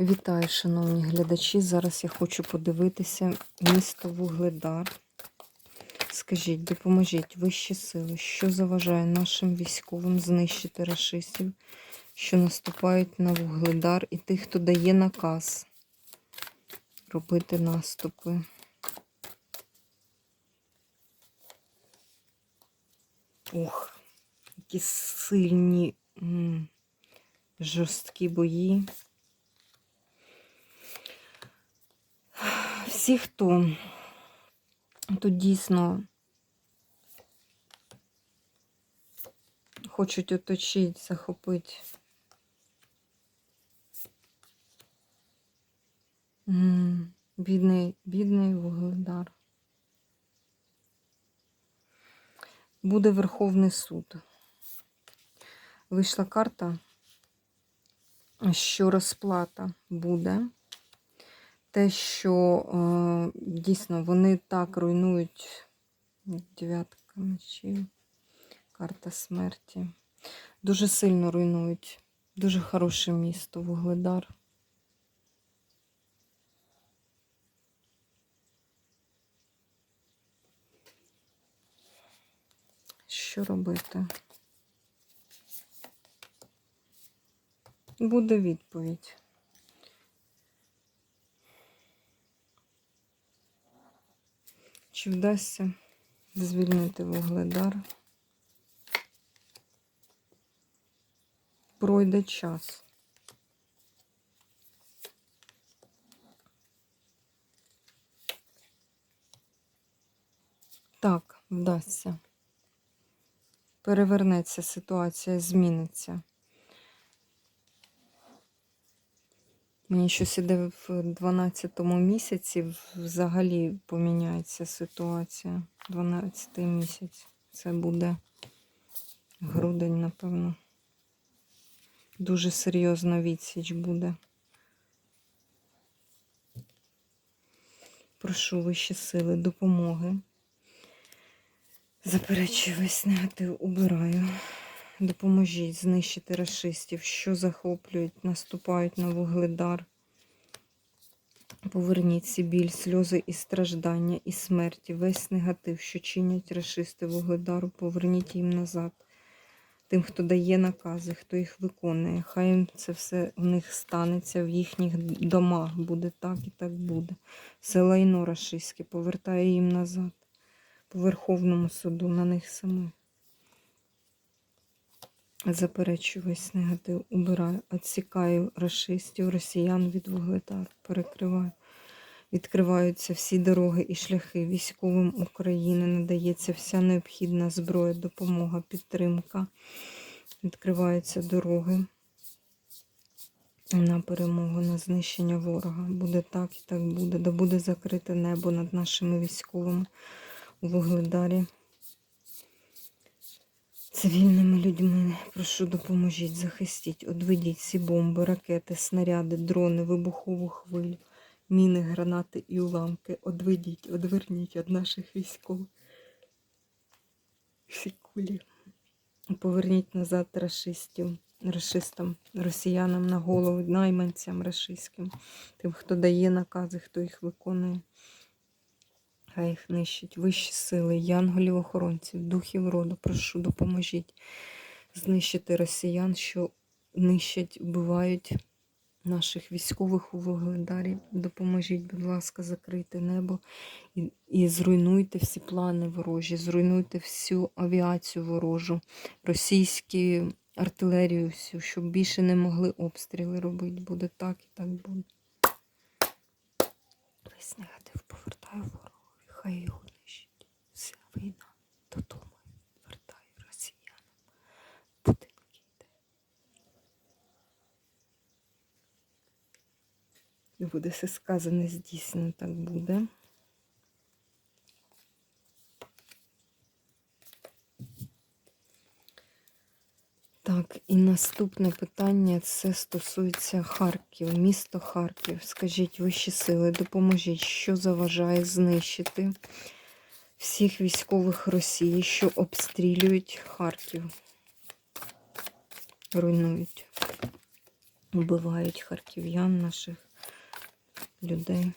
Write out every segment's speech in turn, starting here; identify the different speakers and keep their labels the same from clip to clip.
Speaker 1: Вітаю, шановні глядачі. Зараз я хочу подивитися місто Вугледар. Скажіть, допоможіть вищі сили, що заважає нашим військовим знищити рашистів, що наступають на Вугледар, і тих, хто дає наказ робити наступи. Ох, які сильні, жорсткі бої. Всі, хто тут дійсно хочуть оточити, захопити. Бідний, бідний Вугледар. Буде Верховний суд. Вийшла карта, що розплата буде те, що е, дійсно вони так руйнують дев'ятка мечів, карта смерті. Дуже сильно руйнують. Дуже хороше місто Вугледар. Що робити? Буде відповідь. Чи вдасться звільнити Вугледар? Пройде час. Так, вдасться. Перевернеться ситуація, зміниться. Мені щось іде в 12-му місяці, взагалі поміняється ситуація. 12-й місяць. Це буде грудень, напевно. Дуже серйозна відсіч буде. Прошу вищі сили, допомоги. Заперечую весь негатив, убираю. Допоможіть знищити расистів, що захоплюють, наступають на вугледар. Поверніть ці біль, сльози і страждання, і смерті, весь негатив, що чинять расисти вугледару, поверніть їм назад. Тим, хто дає накази, хто їх виконує. Хай це все в них станеться в їхніх домах. Буде так і так буде. Все лайно рашистське повертає їм назад. По Верховному суду на них самих. Заперечую весь негатив, убираю, відсікаю расистів, росіян від вугледар, перекриваю. Відкриваються всі дороги і шляхи військовим України, надається вся необхідна зброя, допомога, підтримка. Відкриваються дороги на перемогу, на знищення ворога. Буде так і так буде. Да буде закрите небо над нашими військовими у Вугледарі цивільними людьми. Прошу допоможіть, захистіть, одведіть всі бомби, ракети, снаряди, дрони, вибухову хвилю, міни, гранати і уламки. Одведіть, одверніть від наших військових. Всі кулі. Поверніть назад рашистів, рашистам, росіянам на голову, найманцям рашистським, тим, хто дає накази, хто їх виконує. Хай їх нищить вищі сили, янголів-охоронців, духів роду, прошу, допоможіть знищити росіян, що нищать, вбивають наших військових у Вугледарі. Допоможіть, будь ласка, закрити небо і, і зруйнуйте всі плани ворожі, зруйнуйте всю авіацію ворожу, російські артилерію, всю, щоб більше не могли обстріли робити. Буде так і так буде. Весь негатив повертаю ворогу. Хай його нищить. Вся війна додому вертає росіянам. Будинки йде. Не буде все сказане, здійснено так буде. Так, і наступне питання це стосується Харків, місто Харків. Скажіть вищі сили, допоможіть, що заважає знищити всіх військових Росії, що обстрілюють Харків, руйнують. Убивають харків'ян наших людей.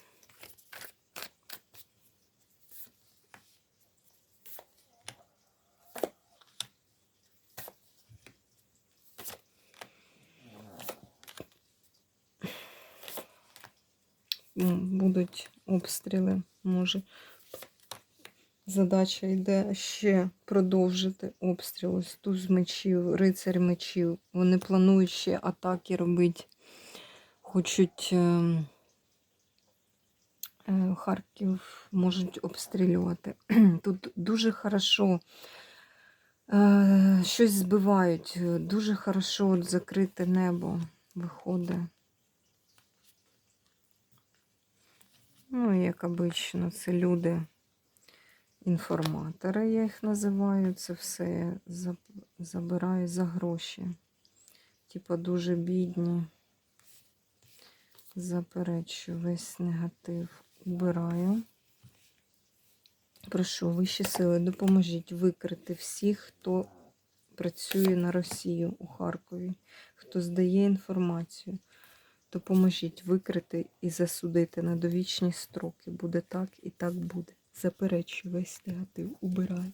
Speaker 1: Будуть обстріли, може. Задача йде ще продовжити обстріл. Ось туз мечів, рицарь мечів. Вони планують ще атаки робити. Хочуть ем, е, Харків можуть обстрілювати. Тут дуже хорошо е, щось збивають. Дуже хорошо закрите небо виходить. Ну, як обично, це люди. Інформатори, я їх називаю, це все заб- забираю за гроші. Типа дуже бідні. Заперечую весь негатив. Убираю. Прошу, вищі сили, допоможіть викрити всіх, хто працює на Росію у Харкові, хто здає інформацію. Допоможіть викрити і засудити на довічні строки. Буде так і так буде. Заперечую весь негатив, убираю.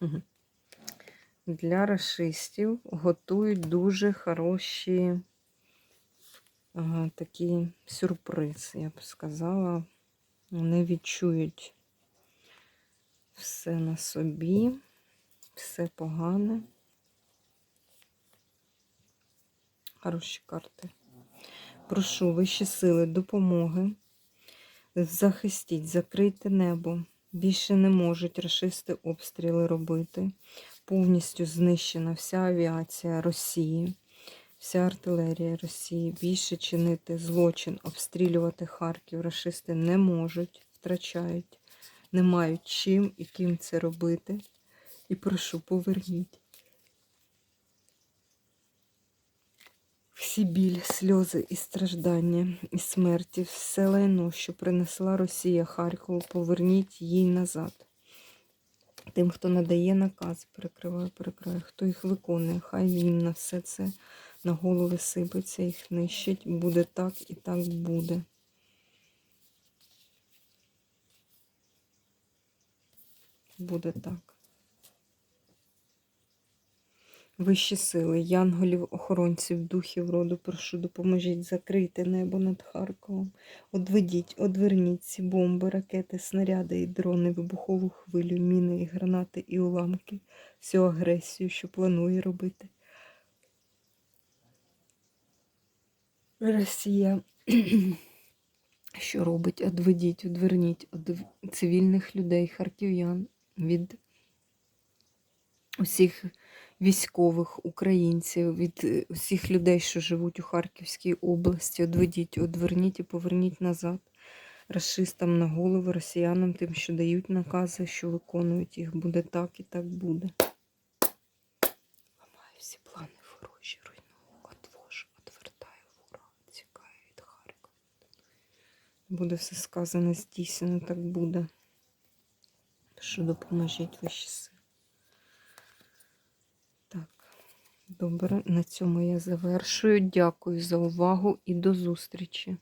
Speaker 1: Мгм. Для расистів готують дуже хороші ага, такі сюрприз, я б сказала. Вони відчують все на собі, все погане. Хороші карти. Прошу вищі сили допомоги. Захистіть, закрийте небо. Більше не можуть рашисти обстріли робити. Повністю знищена вся авіація Росії, вся артилерія Росії. Більше чинити злочин, обстрілювати Харків. Рашисти не можуть, втрачають, не мають чим і ким це робити. І прошу, поверніть. Всі біль, сльози і страждання, і смерті, все лайно, що принесла Росія Харкову, поверніть їй назад. Тим, хто надає наказ, перекриваю, перекриваю, хто їх виконує, хай їм на все це на голови сипеться, їх нищить. Буде так і так буде. Буде так. Вищі сили, янголів, охоронців, духів роду, прошу, допоможіть закрити небо над Харковом. Одведіть, одверніть ці бомби, ракети, снаряди і дрони, вибухову хвилю, міни і гранати і уламки, всю агресію, що планує робити. Росія, що робить? Одведіть, одверніть од цивільних людей, харків'ян від усіх військових українців, від е, усіх людей, що живуть у Харківській області. Одведіть, одверніть і поверніть назад расистам на голови, росіянам, тим, що дають накази, що виконують їх. Буде так і так буде. Ламаю всі плани ворожі, руйную, отвожу, отвертаю ворога, тікаю від Харкова. Буде все сказане, здійснено, так буде. Що допоможіть вищі сили. Так, добре, на цьому я завершую. Дякую за увагу і до зустрічі.